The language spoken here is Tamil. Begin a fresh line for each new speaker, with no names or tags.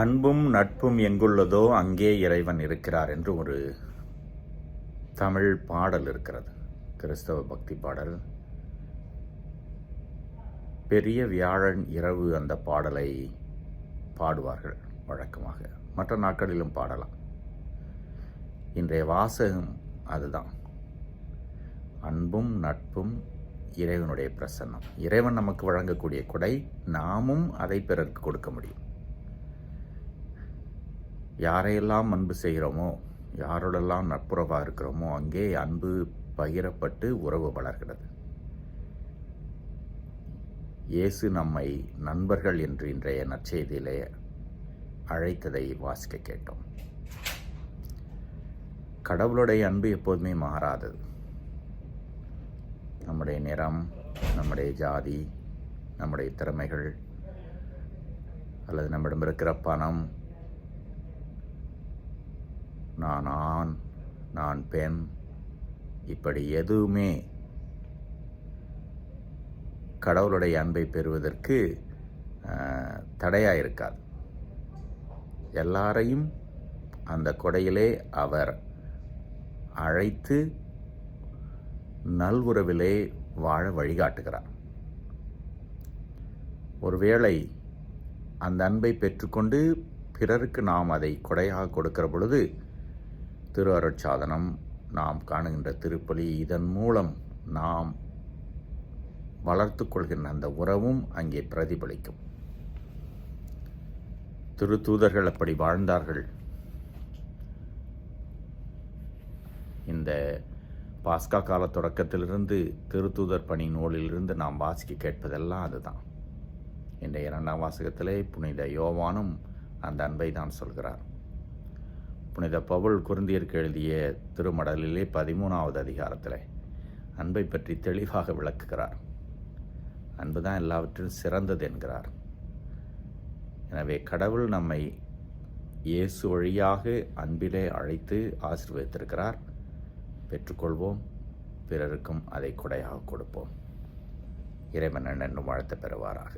அன்பும் நட்பும் எங்குள்ளதோ அங்கே இறைவன் இருக்கிறார் என்று ஒரு தமிழ் பாடல் இருக்கிறது. கிறிஸ்தவ பக்தி பாடல். பெரிய வியாழன் இரவு அந்த பாடலை பாடுவார்கள் வழக்கமாக. மற்ற நாட்களிலும் பாடலாம். இன்றைய வாசகம் அதுதான். அன்பும் நட்பும் இறைவனுடைய பிரசன்னம். இறைவன் நமக்கு வழங்கக்கூடிய கொடை நாமும் அதை பிறருக்கு கொடுக்க முடியும். யாரையெல்லாம் அன்பு செய்கிறோமோ யாரோடெல்லாம் நட்புறவாக இருக்கிறோமோ அங்கே அன்பு பகிரப்பட்டு உறவு வளர்கிறது. இயேசு நம்மை நண்பர்கள் என்று இன்றைய நற்செய்தியிலே அழைத்ததை வாசிக்க கேட்டோம். கடவுளுடைய அன்பு எப்போதுமே மாறாதது. நம்முடைய நிறம் நம்முடைய ஜாதி நம்முடைய திறமைகள் அல்லது நம்மிடம் இருக்கிற பணம் நான் ஆண் நான் பெண் இப்படி எதுவுமே கடவுளுடைய அன்பை பெறுவதற்கு தடையாக இருக்காது எல்லாரையும் அந்த கொடையிலே அவர் அழைத்து நல்வுறவிலே வாழ வழிகாட்டுகிறார். ஒருவேளை அந்த அன்பை பெற்றுக்கொண்டு பிறருக்கு நாம் அதை கொடையாக கொடுக்கிற பொழுது திரு அருட்சாதனம் நாம் காணுகின்ற திருப்பலி. இதன் மூலம் நாம் வளர்த்து கொள்கின்ற அந்த உறவும் அங்கே பிரதிபலிக்கும். திரு தூதர்கள் அப்படி வாழ்ந்தார்கள். இந்த பாஸ்கா கால தொடக்கத்திலிருந்து திருத்தூதர் பணி நூலிலிருந்து நாம் வாசிக்க கேட்பதெல்லாம் அதுதான். இந்த இரண்டாம் வாசகத்திலே புனித யோவானும் அந்த அன்பை தான் சொல்கிறார். புனித பவுல் குருந்தியருக்கு எழுதிய திருமடலிலே பதிமூணாவது அதிகாரத்தில் அன்பை பற்றி தெளிவாக விளக்குகிறார். அன்பு தான் எல்லாவற்றிலும் சிறந்தது என்கிறார். எனவே கடவுள் நம்மை இயேசு வழியாக அன்பிலே அழைத்து ஆசிர்வதித்திருக்கிறார். பெற்றுக்கொள்வோம். பிறருக்கும் அதை கொடையாக கொடுப்போம். இறைவன் என்னும் வாழ்த்த பெறுவாராக.